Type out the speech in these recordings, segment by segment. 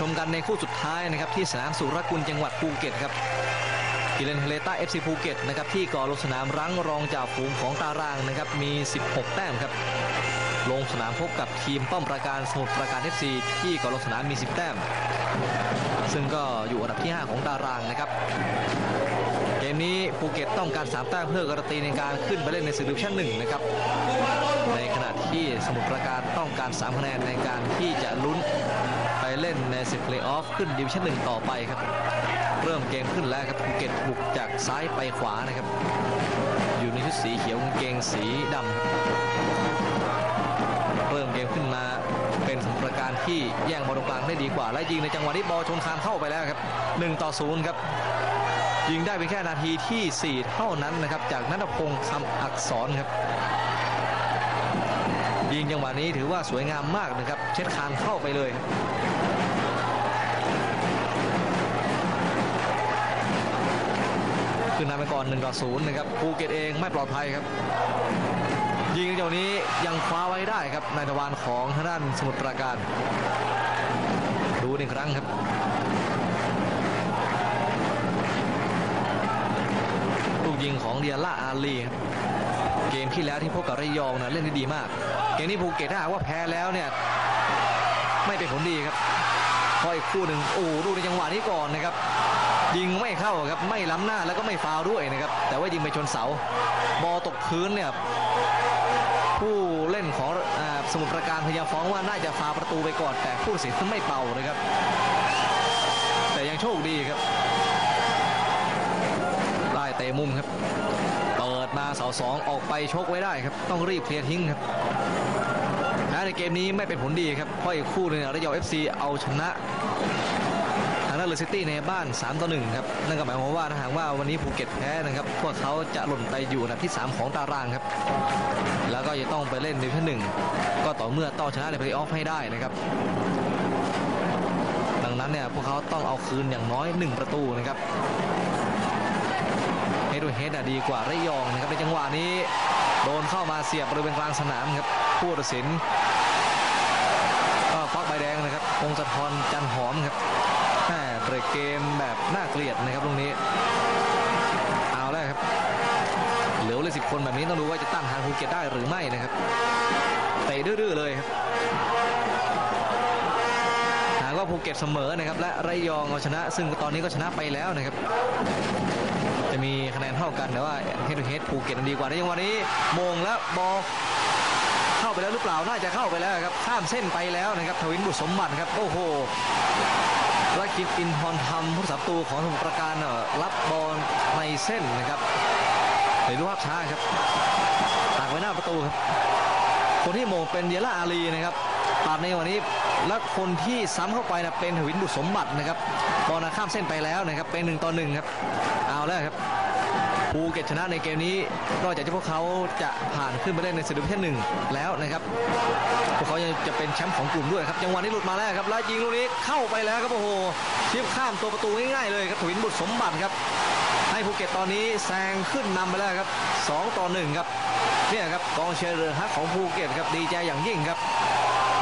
ชมกันในคู่สุดท้ายนะครับที่สนามสุรกุลจังหวัดภูเก็ตครับกิเลนเฮเลต้าเอฟซีภูเก็ตนะครับที่ก่อลงสนามรั้งรองจากฝูงของตารางนะครับมี 16 แต้มครับลงสนามพบกับทีมป้อมประการสมุทรประการ FC ที่ก่อลงสนามมี 10 แต้ม ซึ่งก็อยู่อันดับที่ 5 ของตารางนะครับเกมนี้ภูเก็ตต้องการ 3 แต้มเพื่อการันตีในการขึ้นไปเล่นในศึกดิวิชั่น1นะครับในขณะที่สมุทรปราการต้องการ 3 คะแนนในการที่จะลุ้น เล่นในศึกเพลย์ออฟขึ้นดิวิชั่น1ต่อไปครับ เริ่มเกมขึ้นแล้วครับภูเก็ตบุกจากซ้ายไปขวานะครับ อยู่ในชุดสีเขียวเกงสีดำเริ่มเกมขึ้นมาเป็นสมปราการที่แย่งบอลตรงกลางได้ดีกว่า และยิงในจังหวะที่บอลชนคานเข้าไปแล้วครับ1ต่อ0ครับยิงได้เพียงแค่นาทีที่ 4 เท่านั้นนะครับ จากนัทพงศ์คำอักษรครับ ยิงจังหวะนี้ถือว่าสวยงามมากนะครับ เช็ดคานเข้าไปเลยครับขึ้นนำไปก่อน1ต่อ0นะครับภูเก็ตเองไม่ปลอดภัยครับ ยิงจังหวะนี้ยังคว้าไว้ได้ครับในทวารของทางด้านสมุทรปราการ ดูหนึ่งครั้งครับลูกยิงของเดียร่าอาลีครับเกมที่แล้วที่พบกับระยองนะเล่นได้ดีมาก เกมนี้ภูเก็ตถ้าหากว่าแพ้แล้วเนี่ย ไม่เป็นผลดีครับพออีกคู่หนึ่งโอ้ดูในจังหวะนี้ก่อนนะครับยิงไม่เข้าครับไม่ล้ำหน้าแล้วก็ไม่ฟาวด้วยนะครับ แต่ว่ายิงไปชนเสา บอลตกพื้นเนี่ยผู้เล่นของอสมุทรปราการพยายามฟ้องว่าน่าจะฟาประตูไปก่อน แต่ผู้สินไม่เป่านะครับ แต่ยังโชคดีครับได้เตะมุมครับ เปิดมาเสาสองออกไปชกไว้ได้ครับ ต้องรีบเคลียร์ทิ้งครับ แพ้ในเกมนี้ไม่เป็นผลดีครับเพราะอีกคู่นึงระยองเอฟซีเอาชนะทางด้านเลสซิตี้ในบ้าน 3 ต่อ 1 ครับ นั่นก็หมายความว่าถ้าหากว่าวันนี้ภูเก็ตแพ้นะครับ พวกเขาจะหล่นไปอยู่อันดับที่ 3 ของตารางครับ แล้วก็จะต้องไปเล่นดิวิชั่นหนึ่งก็ต่อเมื่อต้องชนะในเพลย์ออฟให้ได้นะครับ ดังนั้นเนี่ยพวกเขาต้องเอาคืนอย่างน้อย 1 ประตูนะครับเฮดดูเฮดดีกว่าระยองนะครับในจังหวะนี้ โดนเข้ามาเสียบบริเวณกลางสนามครับ ผู้ตัดสินก็ควักใบแดงนะครับพงศธรจันหอมครับแม่เบรกเกมแบบน่าเกลียดนะครับตรงนี้ เอาแล้วครับ เหลือเลยสิบคนแบบนี้ต้องดูว่าจะต้านทานภูเก็ตได้หรือไม่นะครับเตะดื้อๆเลยครับหากว่าภูเก็ตเสมอนะครับ และระยองเอาชนะ ซึ่งตอนนี้ก็ชนะไปแล้วนะครับ จะมีคะแนนเท่ากันแต่ว่าเฮด o ูเฮดภูเก็ตดีกว่าในจังหวะนี้มงแล้วบอล ไปแล้วหรือเปล่าน่าจะเข้าไปแล้วครับข้ามเส้นไปแล้วนะครับทวินบุตรสมบัติครับโอ้โหรักิจอินทรธรรมผู้สับตูของสมุทรปราการเนอะรับบอลในเส้นนะครับเดี๋ยวดูภาพช้าครับตักไว้หน้าประตูครับ คนที่โมงเป็นเดียร่าอาลีนะครับปาดในวันนี้และคนที่ซ้ำเข้าไปนะเป็นทวินบุตรสมบัตินะครับบอลนะข้ามเส้นไปแล้วนะครับเป็นหนึ่งต่อหนึ่งครับเอาแล้วครับ ภูเก็ตชนะในเกมนี้นอกจากที่พวกเขาจะผ่านขึ้นไปเล่นในศึกดิวิชั่นหนึ่งแล้วนะครับ พวกเขายังจะเป็นแชมป์ของกลุ่มด้วยครับจังหวะนี้หลุดมาแล้วครับแล้วยิงลูกนี้เข้าไปแล้วครับโอ้โหชิปข้ามตัวประตูง่ายๆเลยครับทวินบุตรสมบัติครับ ให้ภูเก็ตตอนนี้แซงขึ้นนำไปแล้วครับ2ต่อ1ครับเนี่ยครับกองเชียร์เรือฮักของภูเก็ตครับดีใจอย่างยิ่งครับ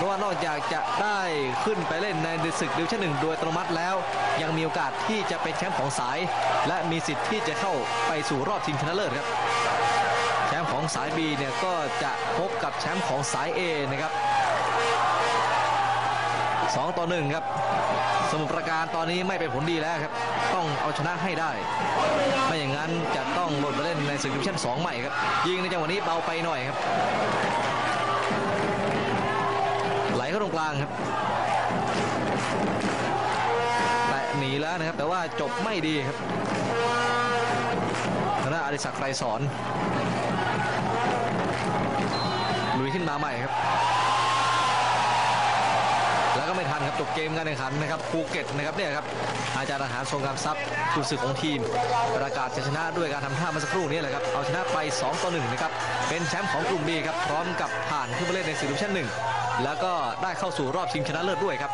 ราะว่านอกจากจะได้ขึ้นไปเล่นในศึกดิวิชั่นหนึ่งโดยอัตโนมัติแล้ว ยังมีโอกาสที่จะเป็นแชมป์ของสาย และมีสิทธิ์ที่จะเข้าไปสู่รอบชิงชนะเลิศครับแชมป์ของสาย B เนี่ยก็จะพบกับแชมป์ของสาย A นะครับ2ต่อ1ครับสมุทรปราการตอนนี้ไม่เป็นผลดีแล้วครับ ต้องเอาชนะให้ได้ ไม่อย่างนั้นจะต้องล่นไปเล่นในศึกดิวิชั่น2ใหม่ครับ ยิงในจังหวะนี้เบาไปหน่อยครับ ตรงกลางครับแต่หนีแล้วนะครับ แต่ว่าจบไม่ดีครับทางด้านอดิศักดิ์ไกรสอนลุยขึ้นมาใหม่ครับแล้วก็ไม่ทันครับจบเกมการแข่งขันนะครับภูเก็ตนะครับเนี่ยครับอาจารย์อาหารทรงงามทรัพย์กุนซือของทีม ประกาศจะชนะด้วยการทำท่าเมื่อสักครู่นี้แหละครับเอาชนะไป 2 ต่อ 1 นะครับ เป็นแชมป์ของกลุ่ม B ครับ พร้อมกับผ่านขึ้นมาเล่นในซีดิวิชั่น1 แล้วก็ได้เข้าสู่รอบชิงชนะเลิศด้วยครับ